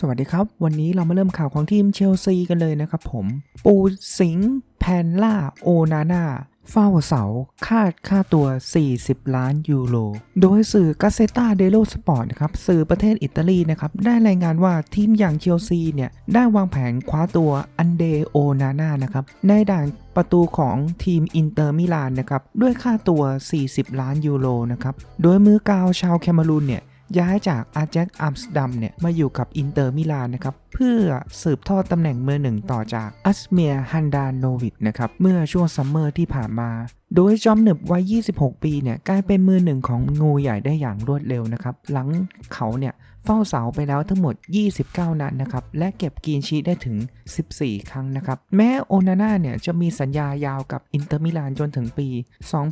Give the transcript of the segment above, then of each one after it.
สวัสดีครับ วันนี้เรามาเริ่มข่าวของทีมเชลซีกันเลยนะครับผม ปูสิงห์แพนล่า โอนาน่าเฝ้าเสา คาดค่าตัว 40 ล้านยูโร โดยสื่อกาเซตาเดโลสปอร์ตนะครับ สื่อประเทศอิตาลีนะครับ ได้รายงานว่าทีมอย่างเชลซีเนี่ย ได้วางแผนคว้าตัวอันเดโอนาน่านะครับ ในด่านประตูของทีมอินเตอร์มิลานนะครับ ด้วยค่าตัว 40 ล้านยูโรนะครับ โดยมือกาวชาวแคเมรูนเนี่ย ย้ายจากอาแจ็คอัมสดัมเนี่ยมาอยู่กับอินเตอร์มิลานนะครับเพื่อสืบทอดตำแหน่งมือหนึ่งต่อจากอัสเมียฮันดานโนวิดนะครับเมื่อช่วงซัมเมอร์ที่ผ่านมาโดยจอมหนึบวัย 26 ปีเนี่ยกลายเป็นมือหนึ่งของงูใหญ่ได้อย่างรวดเร็วนะครับ หลังเขาเนี่ยเฝ้าเสาไปแล้วทั้งหมด 29 นัดนะครับ และเก็บกีนชีได้ถึง 14 ครั้งนะครับ แม้โอนาน่าเนี่ยจะมีสัญญายาวกับอินเตอร์มิลานจนถึงปี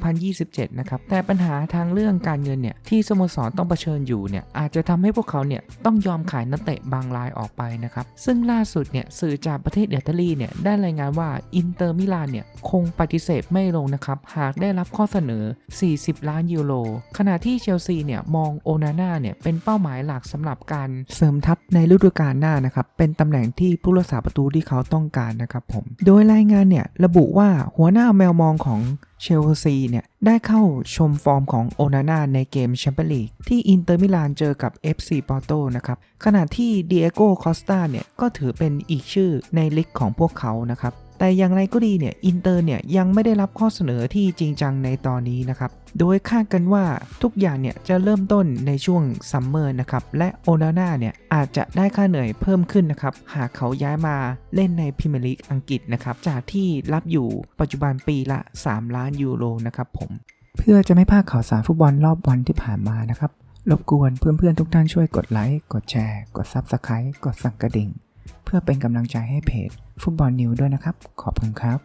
2027 นะครับ แต่ปัญหาทางเรื่องการเงินเนี่ยที่สโมสรต้องเผชิญอยู่เนี่ยอาจจะทำให้พวกเขาเนี่ยต้องยอมขายนักเตะบางรายออกไปนะครับ ซึ่งล่าสุดเนี่ยสื่อจากประเทศอิตาลีเนี่ยได้รายงานว่าอินเตอร์มิลานเนี่ยคงปฏิเสธไม่ลงนะครับหากได้รับข้อเสนอ 40 ล้านยูโร ขณะที่เชลซีเนี่ยมองโอนาน่าเนี่ยเป็นเป้าหมายหลักสำหรับการเสริมทัพในฤดูกาลหน้านะครับเป็นตำแหน่งที่ผู้รักษาประตูที่เขาต้องการนะครับผม โดยรายงานเนี่ยระบุว่าหัวหน้าแมวมองของเชลซีเนี่ยได้เข้าชมฟอร์มของโอนาน่าในเกมแชมเปี้ยนลีกที่อินเตอร์มิลานเจอกับ FC ปอร์โตนะครับขณะที่เดียโก้คอสตาเนี่ยก็ถือเป็นอีกชื่อในลิกของพวกเขานะครับ แต่อย่างไรก็ดีเนี่ยอินเตอร์เนี่ยยังไม่ได้รับข้อเสนอที่จริงจังในตอนนี้นะครับ โดยคาดกันว่าทุกอย่างเนี่ยจะเริ่มต้นในช่วงซัมเมอร์นะครับ และโอนาน่าเนี่ยอาจจะได้ค่าเหนื่อยเพิ่มขึ้นนะครับ หากเขาย้ายมาเล่นในพรีเมียร์ลีกอังกฤษนะครับ จากที่รับอยู่ปัจจุบันปีละ 3 ล้านยูโรนะครับผม เพื่อจะไม่พลาดข่าวสารฟุตบอลรอบวันที่ผ่านมานะครับรบกวนเพื่อนๆทุกท่านช่วยกดไลค์ กดแชร์ กด Subscribe กดสั่งกระดิ่ง เพื่อเป็นกำลังใจให้เพจฟุตบอลนิวด้วยนะครับ ขอบคุณครับ